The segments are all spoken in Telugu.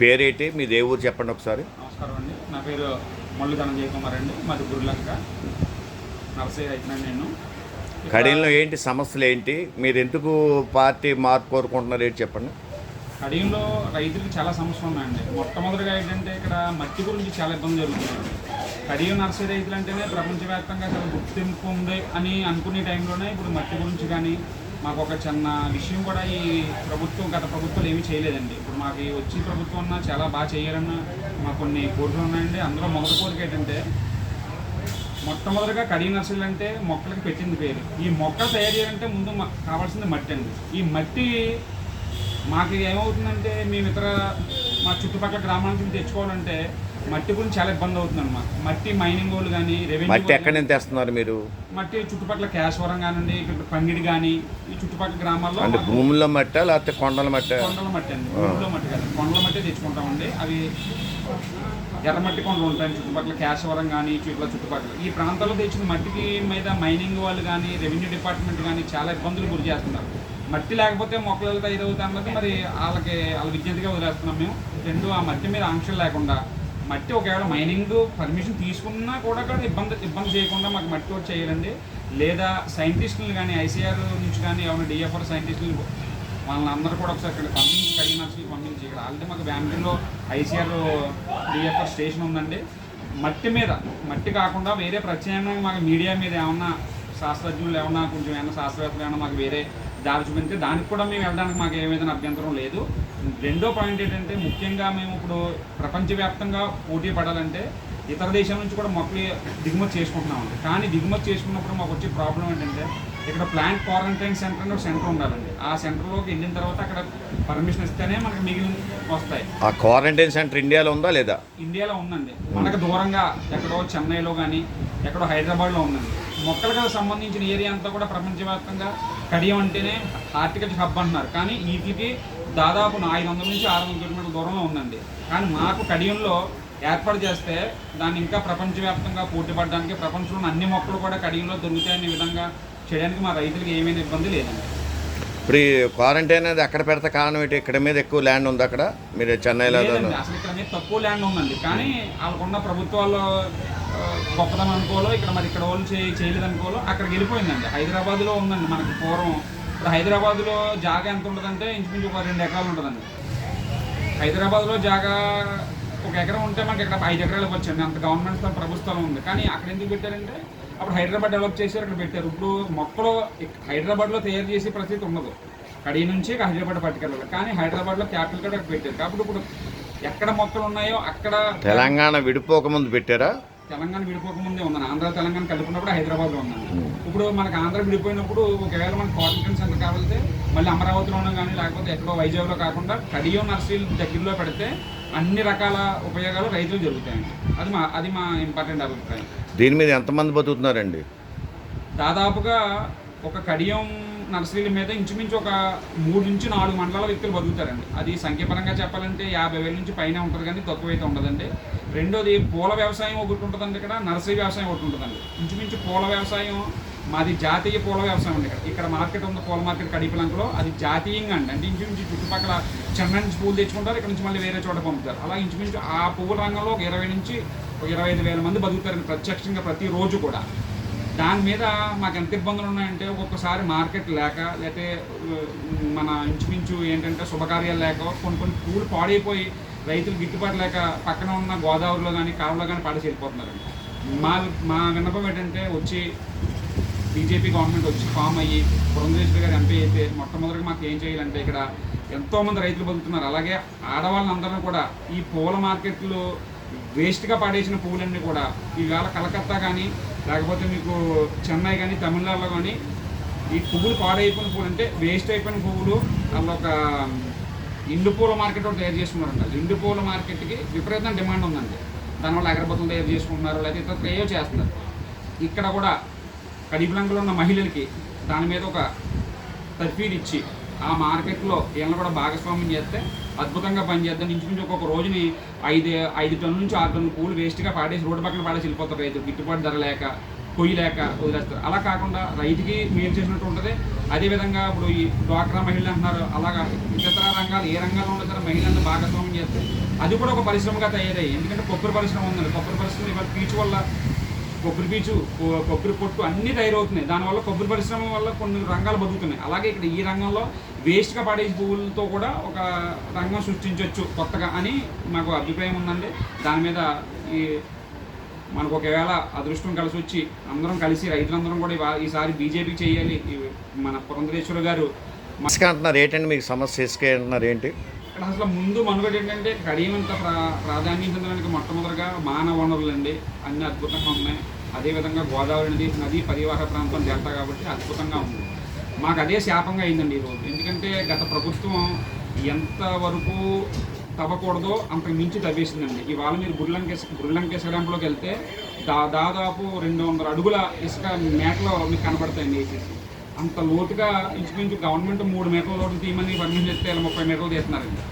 పేరేంటి? మీ దేవుడు చెప్పండి ఒకసారి. నమస్కారం అండి. నా పేరు మల్లు ధనంజయ కుమార్ అండి. మాది గురులంక నర్సరీ రైతునండి నేను. కడియంలో ఏంటి సమస్యలు ఏంటి? మీరు ఎందుకు పార్టీ మార్పు కోరుకుంటున్నారు? ఏంటి చెప్పండి. కడియంలో రైతులకు చాలా సమస్యలు ఉన్నాయండి. మొట్టమొదటిగా ఏంటంటే ఇక్కడ మట్టి గురించి చాలా ఇబ్బంది జరుగుతుంది. కడియం నర్సరీ రైతులు అంటేనే ప్రపంచవ్యాప్తంగా చాలా గుర్తింపు ఉంది అని అనుకునే టైంలోనే ఇప్పుడు మట్టి గురించి కానీ మాకు ఒక చిన్న విషయం కూడా ఈ ప్రభుత్వం గత ప్రభుత్వాలు ఏమీ చేయలేదండి. ఇప్పుడు మాకు ఈ వచ్చి ప్రభుత్వం అన్న చాలా బాగా చేయాలన్న మాకు కొన్ని కోరికలు ఉన్నాయండి. అందులో మొదటి కోరిక ఏంటంటే మొట్టమొదటిగా కడిగి నర్సరీలు అంటే మొక్కలకి పెట్టింది పేరు. ఈ మొక్క తయారు చేయాలంటే ముందు మాకు కావాల్సింది మట్టి అండి. ఈ మట్టి మాకు ఏమవుతుందంటే మేము ఇతర మా చుట్టుపక్కల గ్రామాల నుంచి తెచ్చుకోవాలంటే మట్టి గురించి చాలా ఇబ్బంది అవుతుంది అనమాట మట్టి మైనింగ్ వాళ్ళు కానీ రెవెన్యూ మట్టి ఎక్కడి నుంచి తెస్తున్నారు మీరు? మట్టి చుట్టుపక్కల కేశవరం కానివ్వండి ఇక్కడ పంగిడి కానీ ఈ చుట్టుపక్కల గ్రామాల్లో అంటే భూముల్లో మట్టా లేకపోతే కొండల మట్టా? కొండల మట్టి అండి. ఊళ్ళో మట్టి కాదు. కొండల మట్టి తెచ్చుకుంటామండి. అవి ఎర్రమట్టి కొండలు ఉంటాయి చుట్టుపక్కల. కేశవరం కానీ ఇట్లా చుట్టుపక్కల. ఈ ప్రాంతాల్లో తెచ్చిన మట్టికి మీద మైనింగ్ వాళ్ళు కానీ రెవెన్యూ డిపార్ట్మెంట్ కానీ చాలా ఇబ్బందులు గురి చేస్తున్నారు. మట్టి లేకపోతే మొక్కలు వెళ్తే ఇదవుతాయి అన్నది మరి వాళ్ళకి వాళ్ళ విజ్ఞతగా వదిలేస్తున్నాం మేము. రెండు ఆ మట్టి మీద ఆంక్షలు లేకుండా మట్టి ఒకవేళ మైనింగ్ పర్మిషన్ తీసుకున్నా కూడా అక్కడ ఇబ్బంది ఇబ్బంది చేయకుండా మాకు మట్టి వచ్చి చేయాలండి. లేదా సైంటిస్టులు కానీ ఐసీఆర్ నుంచి కానీ ఏమైనా డిఎఫ్ఆర్ సైంటిస్టులు వాళ్ళని అందరూ కూడా ఒకసారి ఇక్కడ పంపించి కడిగిన పంపించి ఇక్కడ. ఆల్రెడీ మాకు బ్యాంకులో ఐసీఆర్ డిఎఫ్ఆర్ స్టేషన్ ఉందండి. మట్టి మీద మట్టి కాకుండా వేరే ప్రత్యామ్నాయంగా మాకు మీడియా మీద ఏమన్నా శాస్త్రజ్ఞులు ఏమన్నా కొంచెం ఏమన్నా శాస్త్రవేత్తలు ఏమన్నా మాకు వేరే దారి చూపిస్తే దానికి కూడా మేము వెళ్ళడానికి మాకు ఏమైనా అభ్యంతరం లేదు. రెండో పాయింట్ ఏంటంటే ముఖ్యంగా మేము ఇప్పుడు ప్రపంచవ్యాప్తంగా పోటీ పడాలంటే ఇతర దేశాల నుంచి కూడా మొక్కలు దిగుమతి చేసుకుంటున్నామండి కానీ దిగుమతి చేసుకున్నప్పుడు మాకు వచ్చే ప్రాబ్లం ఏంటంటే ఇక్కడ ప్లాంట్ క్వారంటైన్ సెంటర్ అని ఒక సెంటర్ ఉండాలండి. ఆ సెంటర్లోకి వెళ్ళిన తర్వాత అక్కడ పర్మిషన్ ఇస్తేనే మనకి మిగిలిన వస్తాయి. ఆ క్వారంటైన్ సెంటర్ ఇండియాలో ఉందా లేదా? ఇండియాలో ఉందండి. మనకు దూరంగా ఎక్కడో చెన్నైలో కానీ ఎక్కడో హైదరాబాద్లో ఉందండి. మొక్కలకు సంబంధించిన ఏరియా అంతా కూడా ప్రపంచవ్యాప్తంగా కడియం అంటేనే హార్టికల్చర్ హబ్ అంటున్నారు. కానీ వీటికి దాదాపు ఐదు వందల నుంచి ఆరు వందల కిలోమీటర్ల దూరంలో ఉందండి. కానీ మాకు కడియంలో ఏర్పాటు చేస్తే దాన్ని ఇంకా ప్రపంచవ్యాప్తంగా పోటీ పడడానికి ప్రపంచంలో అన్ని మొక్కలు కూడా కడియంలో దొరుకుతాయనే విధంగా చేయడానికి మా రైతులకు ఏమైనా ఇబ్బంది లేదండి. ఇప్పుడు ఈ క్వారంటైన్ అనేది ఎక్కడ పెడతా కారణం ఏంటి? ఇక్కడ మీద ఎక్కువ ల్యాండ్ ఉంది అక్కడ? మీరు చెన్నైలో అసలు ఇక్కడ అనేది తక్కువ ల్యాండ్ ఉందండి. కానీ వాళ్ళకున్న ప్రభుత్వాలు గొప్పదనం అనుకోలో ఇక్కడ మరి ఇక్కడ వాళ్ళు చేయ చేయలేదు అనుకోలో అక్కడికి వెళ్ళిపోయిందండి. హైదరాబాద్లో ఉందండి మనకి పూర్వం. ఇప్పుడు హైదరాబాద్లో జాగా ఎంత ఉంటుందంటే ఇంచుమించు ఒక రెండు ఎకరాలు ఉంటుందండి. హైదరాబాద్లో జాగా ఒక ఎకరం ఉంటే మనకి ఇక్కడ ఐదు ఎకరాలకు వచ్చండి అంత గవర్నమెంట్ స్థలం ప్రభుత్వ ఉంది. కానీ అక్కడ ఎందుకు పెట్టారంటే అప్పుడు హైదరాబాద్ డెవలప్ చేశారు అక్కడ పెట్టారు. ఇప్పుడు మొక్కలు హైదరాబాద్లో తయారు చేసే పరిస్థితి ఉండదు. కడి నుంచి హైదరాబాద్ పట్టుకెళ్ళాలి. కానీ హైదరాబాద్లో క్యాపిటల్ కూడా అక్కడ పెట్టారు. కాబట్టి ఇప్పుడు ఎక్కడ మొక్కలు ఉన్నాయో అక్కడ తెలంగాణ విడిపోకముందు పెట్టారా? తెలంగాణ విడిపోకముందే ఉందండి ఆంధ్ర తెలంగాణ కలిపినప్పుడు హైదరాబాద్లో ఉందండి ఇప్పుడు మనకి ఆంధ్ర విడిపోయినప్పుడు ఒకవేళ మనకి క్వారంటైన్ సెంటర్ కావాలంటే మళ్ళీ అమరావతిలోనో కానీ లేకపోతే ఎక్కడో వైజాగ్లో కాకుండా కడియం నర్సరీలు దగ్గరలో పెడితే అన్ని రకాల ఉపయోగాలు రైతులు జరుగుతాయండి. అది మా అది మా ఇంపార్టెంట్ అభిప్రాయం. దీని మీద ఎంతమంది బతుకుతున్నారండి? దాదాపుగా ఒక కడియం నర్సరీల మీద ఇంచుమించు ఒక మూడు నుంచి నాలుగు మండలాల వ్యక్తులు బతుకుతారండి. అది సంఖ్యాపరంగా చెప్పాలంటే యాభై వేల నుంచి పైన ఉంటుంది కానీ తక్కువైతే ఉండదండి. రెండోది పూల వ్యవసాయం ఒకటి ఉంటుందండి ఇక్కడ నర్సరీ వ్యవసాయం ఒకటి ఉంటుందండి. ఇంచుమించు పూల వ్యవసాయం మాది జాతీయ పూల వ్యవసాయం ఉంది ఇక్కడ. ఇక్కడ మార్కెట్ ఉంది పూల మార్కెట్ కడిపలంకలో అది జాతీయంగా అండి. అంటే ఇంచుమించు చుట్టుపక్కల చెన్నై నుంచి పూలు తెచ్చుకుంటారు ఇక్కడ నుంచి మళ్ళీ వేరే చోట పంపుతారు. అలా ఇంచుమించు ఆ పువ్వుల రంగంలో ఒక ఇరవై నుంచి ఒక ఇరవై ఐదు వేల మంది బతుకుతారండి ప్రత్యక్షంగా ప్రతిరోజు కూడా. దాని మీద మాకు ఎంత ఇబ్బందులు ఉన్నాయంటే ఒక్కొక్కసారి మార్కెట్ లేక లేకపోతే మన ఇంచుమించు ఏంటంటే శుభకార్యాలు లేక కొన్ని కొన్ని పూలు పాడైపోయి రైతులు గిట్టుబాటు లేక పక్కన ఉన్న గోదావరిలో కానీ కాలువలో కానీ పాడేసి వెళ్ళిపోతున్నారండి. మా మా విన్నపం ఏంటంటే వచ్చి బీజేపీ గవర్నమెంట్ వచ్చి ఫామ్ అయ్యి పురంధేశ్వరి గారు ఎంపీ అయితే మొట్టమొదటిగా మాకు ఏం చేయాలంటే ఇక్కడ ఎంతోమంది రైతులు బతుకుతున్నారు. అలాగే ఆడవాళ్ళందరూ కూడా ఈ పూల మార్కెట్లో వేస్ట్గా పడేసిన పువ్వులన్నీ కూడా ఈవేళ కలకత్తా కానీ లేకపోతే మీకు చెన్నై కానీ తమిళనాడులో కానీ ఈ పువ్వులు పాడైపోయిన పువ్వులు అంటే వేస్ట్ అయిపోయిన పువ్వులు అందులో ఒక ఇండు పూల మార్కెట్ ఒకటి తయారు చేసుకున్నారంట. ఇండు పూల మార్కెట్కి విపరీతం డిమాండ్ ఉందండి. దానివల్ల అగరబత్తులు తయారు చేసుకుంటున్నారు లేకపోతే ఇతర ఏవో చేస్తున్నారు. ఇక్కడ కూడా కడిపిలంకలో ఉన్న మహిళలకి దాని మీద ఒక తర్ఫీదు ఇచ్చి ఆ మార్కెట్లో వీళ్ళని కూడా భాగస్వామ్యం చేస్తే అద్భుతంగా పనిచేద్దాం ఇంచుమించు ఒక్కొక్క రోజుని ఐదు ఐదు టన్నుల నుంచి ఆరు టన్నుల పూలు వేస్ట్గా పాడేసి రోడ్డు పక్కన పాడేసి వెళ్ళిపోతారు రైతులు. గిట్టుబాటు ధర లేక కొయ్యలేక వదిలేస్తారు. అలా కాకుండా రైతుకి మేలు చేసినట్టు ఉంటుంది. అదేవిధంగా ఇప్పుడు ఈ డ్వాక్రా మహిళలు అంటున్నారు. అలాగా ఇతర రంగాలు ఏ రంగాల్లో ఉన్న సరే మహిళలను భాగస్వామ్యం చేస్తే అది కూడా ఒక పరిశ్రమగా తయారయ్యాయి. ఎందుకంటే కొబ్బరి పరిశ్రమ ఉందండి కొబ్బరి పరిశ్రమ ఇవాళ పీచు వల్ల కొబ్బరి పీచు కొబ్బరి పొట్టు అన్నీ తయారవుతున్నాయి. దానివల్ల కొబ్బరి పరిశ్రమ వల్ల కొన్ని రంగాలు బతుకుతున్నాయి. అలాగే ఇక్కడ ఈ రంగంలో వేస్ట్గా పడే పువ్వులతో కూడా ఒక రంగం సృష్టించవచ్చు కొత్తగా అని మాకు అభిప్రాయం ఉందండి. దాని మీద ఈ మనకు ఒకవేళ అదృష్టం కలిసి వచ్చి అందరం కలిసి రైతులందరం కూడా ఈసారి బీజేపీ చేయాలి. మన పురంధరేశ్వర గారు అంటున్నారు. ఏంటండి మీకు సమస్య? ఇసుక అంటున్నారు. ఏంటి? ఇక్కడ అసలు ముందు మనుగడ ఏంటంటే కడియంత ప్రా ప్రాధాన్యం చెందడానికి మొట్టమొదటిగా మానవ వనరులు అండి అన్ని అద్భుతంగా ఉన్నాయి. అదేవిధంగా గోదావరి నది నది పరివాహ ప్రాంతం డెల్టా కాబట్టి అద్భుతంగా ఉంది. మాకు అదే శాపంగా అయిందండి ఈరోజు ఎందుకంటే గత ప్రభుత్వం ఎంతవరకు తవ్వకూడదో అంతకు మించి తవ్వేసిందండి. ఇవాళ మీరు బుర్లంకేశ బుర్లంకేశ డ్యాంపులోకి వెళ్తే దా దాదాపు రెండు వందల అడుగుల ఇసుక మేకలో మీకు కనబడతాయండి వేసేసి. అంత లోతుగా ఇంచుమించు గవర్నమెంట్ మూడు మేకల లోటు తీయమని పర్మిషన్ ఇస్తే ఇలా ముప్పై మేకలు తీస్తున్నారండి.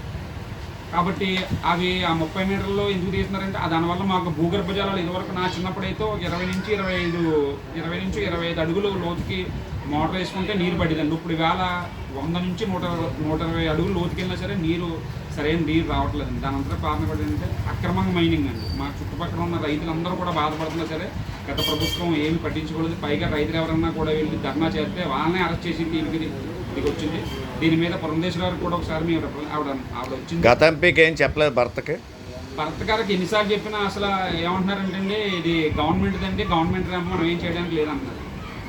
కాబట్టి అవి ఆ ముప్పై మీటర్లో ఎందుకు తీస్తున్నారంటే దానివల్ల మాకు భూగర్భ జలాలు ఇదివరకు నా చిన్నప్పుడు అయితే ఒక ఇరవై నుంచి ఇరవై ఐదు ఇరవై నుంచి ఇరవై ఐదు అడుగులు లోతుకి మోటార్ వేసుకుంటే నీరు పడేదండి. ఇప్పుడు వేళ వంద నుంచి నూట నూట ఇరవై అడుగులు లోతుకి వెళ్ళినా సరే నీరు సరైన నీరు రావట్లేదండి. దాని అంతా కారణం ఏంటంటే అక్రమంగా మైనింగ్ అండి. మా చుట్టుపక్కల ఉన్న రైతులందరూ కూడా బాధపడుతున్నా సరే గత ప్రభుత్వం ఏమి పట్టించుకోలేదు. పైగా రైతులు ఎవరన్నా కూడా వెళ్ళి ధర్నా చేస్తే వాళ్ళనే అరెస్ట్ చేసి దీనికి ఇది వచ్చింది దీని మీద పురంధేశ్వర గారికి కూడా ఒకసారి మేము ఆవిడ ఆవిడ వచ్చింది. గత ఎంపీకి ఏం చెప్పలేదు భర్తకి? భర్త గారికి ఎన్నిసార్లు చెప్పినా అసలు ఏమంటున్నారంటే ఇది గవర్నమెంట్ అంటే గవర్నమెంట్ రేపు మనం ఏం చేయడానికి లేదంటున్నారు.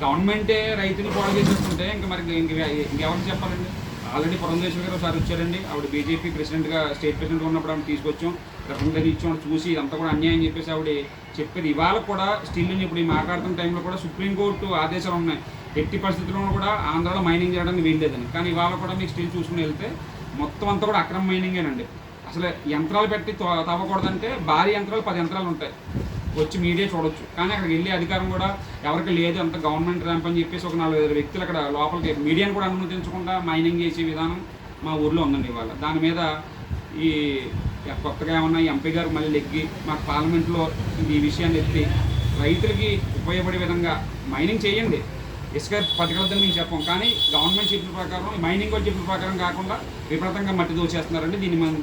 గవర్నమెంటే రైతులు పాడు చేసేస్తుంటే ఇంకా మరి ఇంక ఇంకెవరికి చెప్పాలండి? ఆల్రెడీ పురంధేశ్వర గారు ఒకసారి వచ్చారండి. ఆవిడ బీజేపీ ప్రెసిడెంట్గా స్టేట్ ప్రెసిడెంట్ ఉన్నప్పుడు ఆవిడ తీసుకొచ్చాం. రిప్రజెంటేటివ్ ఇచ్చాం చూసి ఇదంతా కూడా అన్యాయం చెప్పేసి ఆవిడ చెప్పేది ఇవాళ కూడా స్టిల్ ఇప్పుడు ఈ మాట్లాడుతున్న టైంలో కూడా సుప్రీంకోర్టు ఆదేశాలు ఉన్నాయి. ఎట్టి పరిస్థితుల్లో కూడా ఆంధ్రాలో మైనింగ్ చేయడానికి వీల్లేదని కానీ ఇవాళ కూడా మీకు స్టిల్ చూసుకుని వెళ్తే మొత్తం అంతా కూడా అక్రమ మైనింగేనండి అసలు యంత్రాలు పెట్టి తవ్వకూడదంటే భారీ యంత్రాలు పది యంత్రాలు ఉంటాయి. వచ్చి మీడియా చూడొచ్చు. కానీ అక్కడికి వెళ్ళే అధికారం కూడా ఎవరికి లేదు. అంత గవర్నమెంట్ ర్యాంప్ అని చెప్పేసి ఒక నాలుగు ఐదు వ్యక్తులు అక్కడ లోపలికి మీడియాను కూడా అనుమతించకుండా మైనింగ్ చేసే విధానం మా ఊర్లో ఉందండి ఇవాళ. దాని మీద ఈ కొత్తగా ఏమన్నా ఎంపీ గారు మళ్ళీ లెగ్గి మాకు పార్లమెంట్లో ఈ విషయాన్ని ఎత్తి రైతులకి ఉపయోగపడే విధంగా మైనింగ్ చేయండి. ఇసుక పట్టుకెళ్తాను మేము చెప్పం. కానీ గవర్నమెంట్ చెప్పిన ప్రకారం మైనింగ్ వాళ్ళు చెప్పిన ప్రకారం కాకుండా విపరీతంగా మట్టి దోచేస్తున్నారండి దీని మీద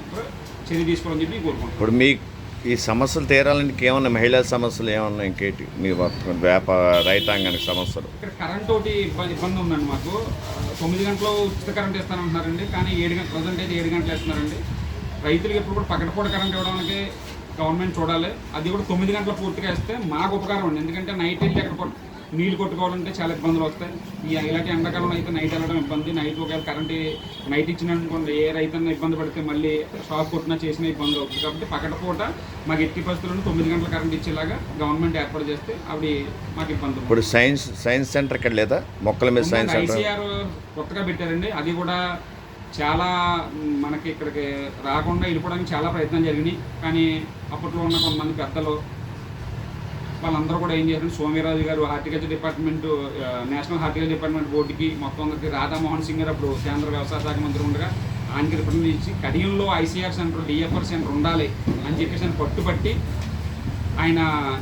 చర్య తీసుకోవాలని చెప్పి కోరుకుంటున్నాం. ఇప్పుడు మీ ఈ సమస్యలు తీరాలంటే ఏమన్నా మహిళా సమస్యలు ఏమన్నా ఇంకేంటి? మీ వ్యాపార రైతాంగానికి సమస్యలు. ఇక్కడ కరెంట్ ఒకటి ఇబ్బంది ఇబ్బంది ఉందండి మాకు. తొమ్మిది గంటలు ఉచిత కరెంట్ ఇస్తానంటున్నారండి. కానీ ఏడు గంటలు ప్రజెంట్ అయితే ఏడు గంటలు ఇస్తున్నారండి రైతులకు ఎప్పుడు కూడా పగటిపూట కరెంట్ ఇవ్వడానికి గవర్నమెంట్ చూడాలి. అది కూడా తొమ్మిది గంటల పూర్తిగా ఇస్తే మాకు ఉపకారం అండి. ఎందుకంటే నైట్ వెళ్ళి అక్కడ కొట్- నీళ్ళు కొట్టుకోవాలంటే చాలా ఇబ్బందులు వస్తాయి. ఈ ఇలాంటి ఎండాకాలం అయితే నైట్ వెళ్ళడం ఇబ్బంది. నైట్ ఒకవేళ కరెంట్ నైట్ ఇచ్చిననుకోండి ఏ రైతన్న ఇబ్బంది పడితే మళ్ళీ షాక్ కొట్టినా చేసిన ఇబ్బంది అవుతుంది. కాబట్టి పగటిపూట మాకు ఎట్టి పరిస్థితుల్లో తొమ్మిది గంటల కరెంట్ ఇచ్చేలాగా గవర్నమెంట్ ఏర్పాటు చేస్తే ఆవిడ మాకు ఇబ్బంది. ఇప్పుడు సైన్స్ సైన్స్ సెంటర్ ఇక్కడ లేదా? మొక్కల మీద సైన్స్ ఐసీఆర్ కొత్తగా పెట్టారండి. అది కూడా చాలా మనకి ఇక్కడికి రాకుండా వెళ్ళిపోవడానికి చాలా ప్రయత్నం జరిగినాయి. కానీ అప్పట్లో ఉన్న కొంతమంది పెద్దలు వాళ్ళందరూ కూడా ఏం చేశారు? సోమిరాజు గారు horticulture department national horticulture department బోర్డుకి మొత్తం అందరికి రాధామోహన్ సింగ్ గారు అప్పుడు కేంద్ర వ్యవసాయ శాఖ మంత్రి ఉండగా ఆయనకి రిప్రజెంట్ ఇచ్చి కడియంలో ఐసీఆర్ సెంటర్ డిఎఫ్ఆర్ సెంటర్ ఉండాలి అని చెప్పేసి ఆయన పట్టుబట్టి ఆయన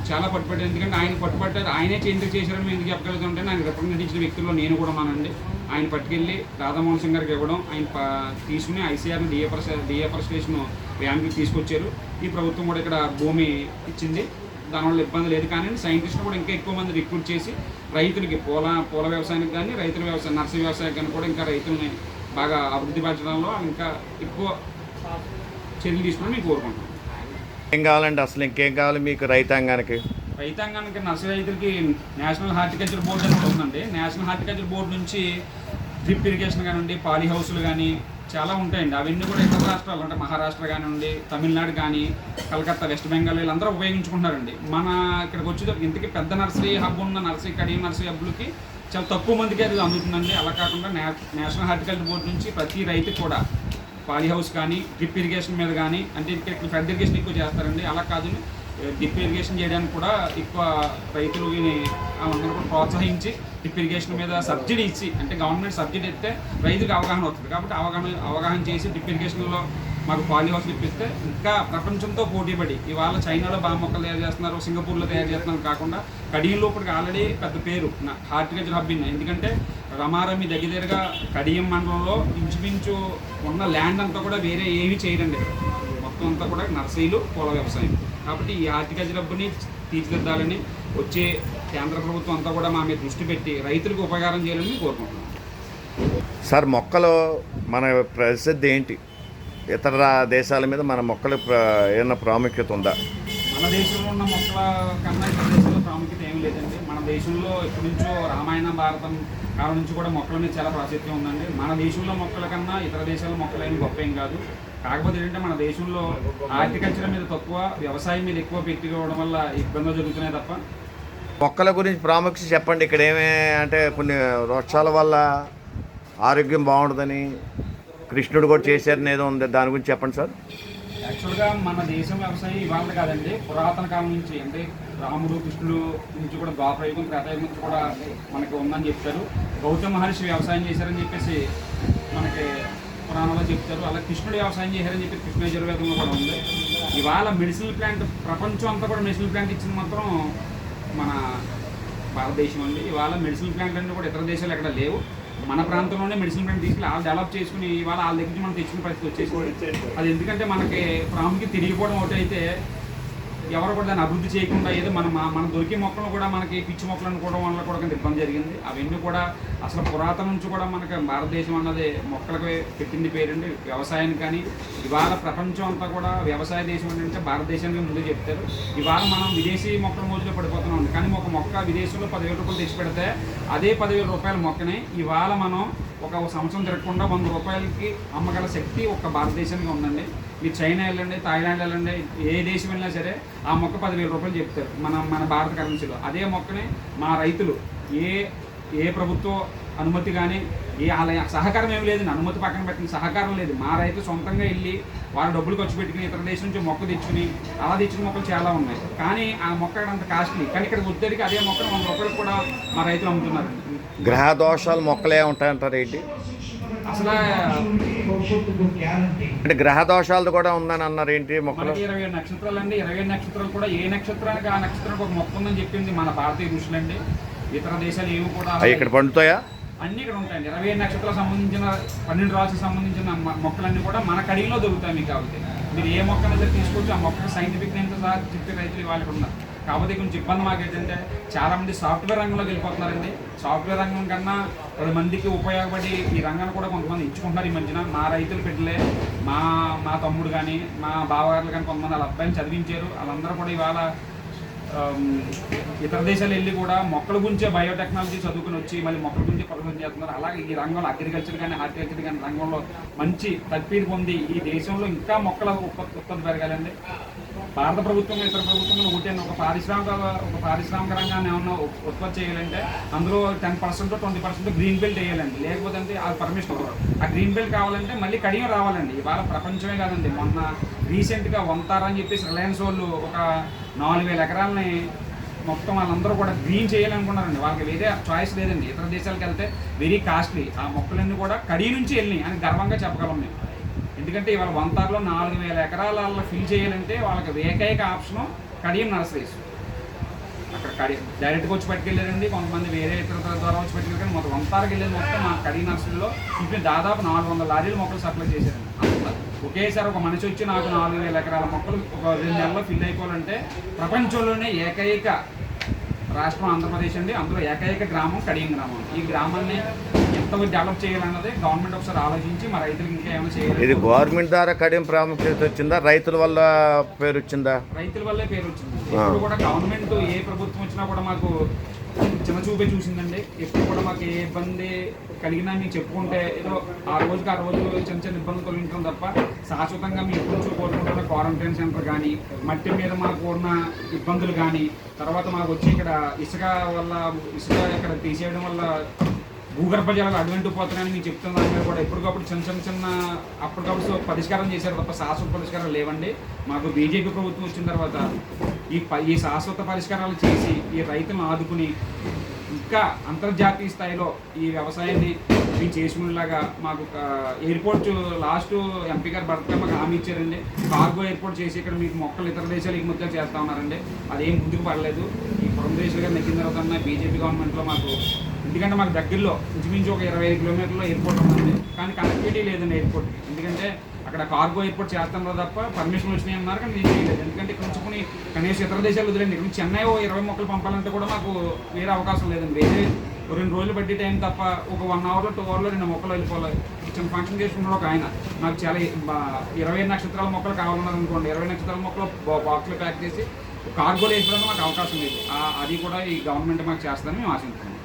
చాలా పట్టుబట్టారు. ఎందుకంటే ఆయన పట్టుబట్టారు ఆయనే చేంజ్ చేశారని మేము ఎందుకు చెప్పగలుగుతుంటే ఆయన రిప్రజెంట్ ఇచ్చిన వ్యక్తుల్లో నేను కూడా మానండి ఆయన పట్టుకెళ్ళి రాధామోహన్ సింగ్ గారికి ఇవ్వడం ఆయన ప- తీసుకుని ఐసీఆర్ని డిఎఫ్ఆర్ డిఎఫ్ఆర్ స్టేషన్ వ్యాన్కి తీసుకొచ్చారు. ఈ ప్రభుత్వం కూడా ఇక్కడ భూమి ఇచ్చింది. దానివల్ల ఇబ్బంది లేదు. కానీ సైంటిస్టులు కూడా ఇంకా ఎక్కువ మంది రిక్రూట్ చేసి రైతులకి పూల పూల వ్యవసాయానికి కానీ రైతుల వ్యవసాయం నర్సరీ వ్యవసాయానికి కానీ కూడా ఇంకా రైతుల్ని బాగా అభివృద్ధి పరచడంలో ఇంకా ఎక్కువ చర్యలు తీసుకుని మేము కోరుకుంటున్నాం. ఏం కావాలంటే అసలు ఇంకేం కావాలి మీకు రైతాంగానికి? రైతాంగానికి నర్సరీ రైతులకి నేషనల్ హార్టికల్చర్ బోర్డు అని ఉందండి. నేషనల్ హార్టికల్చర్ బోర్డు నుంచి డ్రిప్ ఇరిగేషన్ కానివ్వండి పాలీ హౌస్లు కానీ చాలా ఉంటాయండి. అవన్నీ కూడా ఇతర రాష్ట్రాలు అంటే మహారాష్ట్ర కానివ్వండి తమిళనాడు కానీ కలకత్తా వెస్ట్ బెంగాల్ వీళ్ళందరూ ఉపయోగించుకుంటున్నారండి. మన ఇక్కడికి వచ్చేటప్పుడు ఇంతకీ పెద్ద నర్సరీ హబ్ ఉన్న నర్సరీ కడియం నర్సరీ హబ్బులకి చాలా తక్కువ మందికి అది అందుతుందండి. అలా కాకుండా నేషనల్ హార్టికల్చర్ బోర్డు నుంచి ప్రతి రైతు కూడా పాలీ హౌస్ కానీ డ్రిప్ ఇరిగేషన్ మీద కానీ అంటే ఇక్కడ ఇక్కడ పెద్ద ఇరిగేషన్ ఎక్కువ చేస్తారండి. అలా కాదు డ్రిప్ ఇరిగేషన్ చేయడానికి కూడా ఎక్కువ రైతులు అందరూ కూడా ప్రోత్సహించి డ్రిప్ ఇరిగేషన్ మీద సబ్సిడీ ఇచ్చి అంటే గవర్నమెంట్ సబ్సిడీ ఇస్తే రైతుకి అవగాహన అవుతుంది కాబట్టి అవగాహన అవగాహన చేసి డ్రిప్ ఇరిగేషన్లో మాకు పాలీ హౌస్లు ఇప్పిస్తే ఇంకా ప్రపంచంతో పోటీపడి ఇవాళ చైనాలో బాగా మొక్కలు తయారు చేస్తున్నారు సింగపూర్లో తయారు చేస్తున్నారు కాకుండా కడియంలో ఇప్పటికి ఆల్రెడీ పెద్ద పేరు నా హార్టికల్చర్ హబ్ ఇన్. ఎందుకంటే రమారమి దగ్గర దగ్గరగా కడియం మండలంలో ఇంచుమించు ఉన్న ల్యాండ్ అంతా కూడా వేరే ఏమీ చేయరండి మొత్తం అంతా కూడా నర్సరీలు పూల వ్యవసాయం. కాబట్టి ఈ హార్టికల్చర్ హబ్ని తీర్చిదిద్దాలని వచ్చే కేంద్ర ప్రభుత్వం అంతా కూడా మా మీద దృష్టి పెట్టి రైతులకు ఉపకారం చేయాలని కోరుకుంటున్నాం. సార్ మొక్కలు మన ప్రసిద్ధి ఏంటి? ఇతర దేశాల మీద మన మొక్కల ఏమైనా ప్రాముఖ్యత ఉందా? మన దేశంలో ఉన్న మొక్కల కన్నా ఇతర దేశంలో ప్రాముఖ్యత ఏం లేదండి. మన దేశంలో ఎప్పటి నుంచో రామాయణ భారతం కాలం నుంచి కూడా మొక్కల మీద చాలా ప్రాశస్త్యం ఉందండి. మన దేశంలో మొక్కల కన్నా ఇతర దేశాల మొక్కలు ఏమి గొప్ప ఏం కాదు. కాకపోతే ఏంటంటే మన దేశంలో హార్టికల్చర్ మీద తక్కువ వ్యవసాయం మీద ఎక్కువ పెట్టుకోవడం వల్ల ఇబ్బందులు జరుగుతున్నాయి తప్ప. మొక్కల గురించి ప్రాముఖ్యత చెప్పండి. ఇక్కడ ఏమే అంటే కొన్ని వృక్షాల వల్ల ఆరోగ్యం బాగుంటుందని కృష్ణుడు కూడా చేశారని ఏదో ఉంది. దాని గురించి చెప్పండి సార్. యాక్చువల్గా మన దేశం వ్యవసాయం ఇవాళ కాదండి పురాతన కాలం నుంచి. అంటే రాముడు కృష్ణుడు నుంచి కూడా ద్వాపరయుగం త్రేతాయుగం నుంచి కూడా మనకి ఉందని చెప్తారు. గౌతమ మహర్షి వ్యవసాయం చేశారని చెప్పేసి మనకి పురాణంలో చెప్తారు. అలా కృష్ణుడు వ్యవసాయం చేశారని చెప్పి కృష్ణ యజుర్వేదంలో కూడా ఉంది. ఇవాళ మెడిసినల్ ప్లాంట్ ప్రపంచం అంతా కూడా మెడిసినల్ ప్లాంట్ ఇచ్చింది మాత్రం మన భారతదేశం అండి. ఇవాళ మెడిసినల్ ప్లాంట్ అన్నీ కూడా ఇతర దేశాలు ఎక్కడ లేవు. మన ప్రాంతంలోనే మెడిసిన్ ప్లాంట్ తీసుకెళ్ళి వాళ్ళు డెవలప్ చేసుకుని ఇవాళ వాళ్ళ దగ్గర నుంచి మనం తెచ్చుకునే పరిస్థితి వచ్చేసి అది ఎందుకంటే మనకి ప్రాముఖ్యత తిరిగిపోవడం ఒకటి అయితే ఎవరు కూడా దాన్ని అభివృద్ధి చేయకుండా ఏదో మన మన దొరికే మొక్కలు కూడా మనకి పిచ్చి మొక్కలు అనుకోవడం వల్ల కూడా కొంత ఇబ్బంది జరిగింది. అవన్నీ కూడా అసలు పురాతన నుంచి కూడా మనకి భారతదేశం అన్నది మొక్కలకి పెట్టింది పేరండి. వ్యవసాయానికి కానీ ఇవాళ ప్రపంచం అంతా కూడా వ్యవసాయ దేశం అంటే భారతదేశానికి ముందు చెప్తారు. ఇవాళ మనం విదేశీ మొక్కల మోజులో పడిపోతున్నాం కానీ ఒక మొక్క విదేశంలో పదివేల రూపాయలు తెచ్చి పెడితే అదే పదివేల రూపాయల మొక్కని ఇవాళ మనం ఒక సంవత్సరం జరగకుండా వంద రూపాయలకి అమ్మగల శక్తి ఒక భారతదేశానికి ఉందండి. మీరు చైనా వెళ్ళండి థాయిలాండ్ వెళ్ళండి ఏ దేశం వెళ్ళినా సరే ఆ మొక్క పదివేల రూపాయలు చెప్తారు. మన మన భారత కరెన్సీలో అదే మొక్కని మా రైతులు ఏ ఏ ప్రభుత్వ అనుమతి కానీ ఏ అలా సహకారం ఏమి లేదు అనుమతి పక్కన పెట్టిన సహకారం లేదు. మా రైతు సొంతంగా వెళ్ళి వాళ్ళు డబ్బులు ఖర్చు పెట్టుకుని ఇతర దేశం నుంచి మొక్క తెచ్చుకుని అలా తెచ్చిన మొక్కలు చాలా ఉన్నాయి. కానీ ఆ మొక్క అంత కాస్ట్లీ. కానీ ఇక్కడ ఉత్తరికి అదే మొక్కను వంద రూపాయలు కూడా మా రైతులు అమ్ముతున్నారు. గ్రహ దోషాలు మొక్కలే ఉంటాయంటారు ఏంటి? అసలు అంటే గ్రహ దోషాలు కూడా ఉందని అన్నారు ఏంటి మొక్కలు? ఇరవై ఏడు నక్షత్రాలు అండి ఇరవై ఏడు నక్షత్రాలు కూడా ఏ నక్షత్రానికి ఆ నక్షత్రానికి ఒక మొక్క ఉందని చెప్పింది మన భారతీయ ఋషులు అండి ఇతర దేశాలు ఏమి కూడా ఇక్కడ పండుతాయా? అన్ని ఇక్కడ ఉంటాయండి. ఇరవై ఏడు నక్షత్రాలకు సంబంధించిన పన్నెండు రాశులకు సంబంధించిన మొక్కలన్నీ కూడా మన కడిగిలో దొరుకుతాయి మీకు కాబట్టి. మీరు ఏ మొక్కను అయితే తీసుకోవచ్చు. ఆ మొక్క సైంటిఫిక్ నేమ్తో సహా చెప్పే రైతులు వాళ్ళు ఇక్కడ ఉన్నారు. కాకపోతే కొంచెం ఇబ్బంది మాకు ఏంటంటే చాలా మంది సాఫ్ట్వేర్ రంగంలోకి వెళ్ళిపోతున్నారండి. సాఫ్ట్వేర్ రంగం కన్నా పది మందికి ఉపయోగపడి ఈ రంగాన్ని కూడా కొంతమంది ఇచ్చుకుంటున్నారు ఈ మధ్యన. మా రైతులు బిడ్డలే మా మా తమ్ముడు కానీ మా బావగారులు కానీ కొంతమంది వాళ్ళ అబ్బాయిని చదివించారు. వాళ్ళందరూ కూడా ఇవాళ ఇతర దేశాలు వెళ్ళి కూడా మొక్కల గురించే బయోటెక్నాలజీ చదువుకుని వచ్చి మళ్ళీ మొక్కల గురించి పరిశోధన చేస్తున్నారు. అలాగే ఈ రంగంలో అగ్రికల్చర్ కానీ హార్టికల్చర్ కానీ రంగంలో మంచి తప్పీది పొంది ఈ దేశంలో ఇంకా మొక్కల ఉత్పత్తి ఉత్పత్తి పెరగాలండి. భారత ప్రభుత్వం ఇతర ప్రభుత్వంలో ఒకటి ఒక పారిశ్రామిక ఒక పారిశ్రామిక రంగాన్ని ఏమన్నా ఉత్పత్తి చేయాలంటే అందులో ten percent twenty percent green belt వేయాలండి. లేకపోతే అంటే ఆ పర్మిషన్ ఇవ్వరు. ఆ గ్రీన్ బెల్ట్ కావాలంటే మళ్ళీ కడియం రావాలండి. ఇవాళ ప్రపంచమే కాదండి. మొన్న రీసెంట్గా వంతారా అని చెప్పేసి రిలయన్స్ వాళ్ళు ఒక నాలుగు వేల ఎకరాలని మొత్తం వాళ్ళందరూ కూడా గ్రీన్ చేయాలనుకున్నారండి. వాళ్ళకి వేరే చాయిస్ లేదండి. ఇతర దేశాలకు వెళ్తే వెరీ కాస్ట్లీ ఆ మొక్కలన్నీ కూడా కడి నుంచి వెళ్ళినాయి అని గర్వంగా చెప్పగలం మేము ఎందుకంటే ఇవాళ వంతారులో నాలుగు వేల ఎకరాల ఫిల్ చేయాలంటే వాళ్ళకి ఏకైక ఆప్షన్ కడియం నర్సరీస్. అక్కడ కడి డైరెక్ట్గా వచ్చి పట్టుకెళ్ళారండి. కొంతమంది వేరే ఇతర ద్వారా వచ్చి పట్టుకెళ్ళారు. కానీ మొత్తం వంతారకు వెళ్ళేది మొత్తం మా కడియం నర్సరీలో ఇప్పుడు దాదాపు నాలుగు వందల లారీలు మొక్కలు సప్లై చేశారండి. ఒకేసారి ఒక మనిషి వచ్చి నాకు నాలుగు వేల ఎకరాల మొక్కలు ఒక రెండు నెలల్లో ఫిల్ అయిపోవాలంటే ప్రపంచంలోనే ఏకైక రాష్ట్రం ఆంధ్రప్రదేశ్ అండి. అందులో ఏకైక గ్రామం కడియం గ్రామం. ఈ గ్రామాన్ని ఎంత డెవలప్ చేయాలన్నది గవర్నమెంట్ ఒకసారి ఆలోచించి మా రైతులకు ఇంకా ఏమైనా చేయాలి ఇది గవర్నమెంట్ ద్వారా కడియం ప్రాముఖ్యత వచ్చిందా? రైతుల వల్ల పేరు వచ్చిందా? రైతుల వల్లే పేరు వచ్చింది. ఎప్పుడు కూడా గవర్నమెంట్ ఏ ప్రభుత్వం వచ్చినా కూడా మాకు చిన్న చూపే చూసిందండి. ఎప్పుడు కూడా మాకు ఏ ఇబ్బంది కలిగినా మేము చెప్పుకుంటే ఏదో ఆ రోజుకి ఆ రోజు చిన్న చిన్న ఇబ్బందులు తొలగించడం తప్ప శాశ్వతంగా మేము ఎప్పుడు నుంచి కోరుకుంటున్న క్వారంటైన్ సెంటర్ కానీ మట్టి మీద మాకు ఉన్న ఇబ్బందులు కానీ తర్వాత మాకు వచ్చి ఇక్కడ ఇసుక వల్ల ఇసుక ఇక్కడ తీసేయడం వల్ల భూగర్భ జలాలు అడ్వెంట్ పోతున్నాయని మీకు చెప్తున్న దాని మీద కూడా ఎప్పటికప్పుడు చిన్న చిన్న చిన్న అప్పటికప్పుడు పరిష్కారం చేశారు తప్ప శాశ్వత పరిష్కారం లేవండి. మాకు బీజేపీ ప్రభుత్వం వచ్చిన తర్వాత ఈ ఈ శాశ్వత పరిష్కారాలు చేసి ఈ రైతులను ఆదుకుని ఇంకా అంతర్జాతీయ స్థాయిలో ఈ వ్యవసాయాన్ని మేము చేసుకునేలాగా మాకు ఒక ఎయిర్పోర్ట్ లాస్ట్ ఎంపీ గారు భర్త మాకు హామీ ఇచ్చారండి. కార్గో ఎయిర్పోర్ట్ చేసి ఇక్కడ మీకు మొక్కలు ఇతర దేశాలు ఎగుమతులు చేస్తా ఉన్నారండి. అదేం ముందుకు పడలేదు. ఈ పురంధేశ్వరి గారు నెక్కిన తర్వాత బీజేపీ గవర్నమెంట్లో మాకు ఎందుకంటే మాకు దగ్గరలో ఇంచుమించు ఒక ఇరవై ఐదు కిలోమీటర్లో ఎయిర్పోర్ట్ ఉంది కానీ కనెక్టివిటీ లేదండి ఎయిర్పోర్ట్కి ఎందుకంటే అక్కడ కార్గో ఎయిర్పోర్ట్ చేస్తాను తప్ప పర్మిషన్ వచ్చినాయి అన్నారు కానీ నేను చేయలేదు ఎందుకంటే ఇక్కడ నుంచి కొన్ని కనీసం ఇతర దేశాలు వదిలేండి. ఇక్కడ చెన్నై ఓ ఇరవై మొక్కలు పంపాలంటే కూడా మాకు వేరే అవకాశం లేదండి. వేరే రెండు రోజులు పట్టి టైం తప్ప ఒక వన్ అవర్లో టూ అవర్లో రెండు మొక్కలు వెళ్ళిపోవాలి. చిన్న ఫంక్షన్ చేసుకున్నాడు ఒక ఆయన. నాకు చాలా ఇరవై నక్షత్రాల మొక్కలు కావాలన్నారు అనుకోండి ఇరవై నక్షత్రాల మొక్కలు బాక్స్లు బాక్స్లో ప్యాక్ చేసి కార్గోలు వేసుకోవడానికి మాకు అవకాశం లేదు. అది కూడా ఈ గవర్నమెంట్ మాకు చేస్తుందని మేము ఆశిస్తున్నాం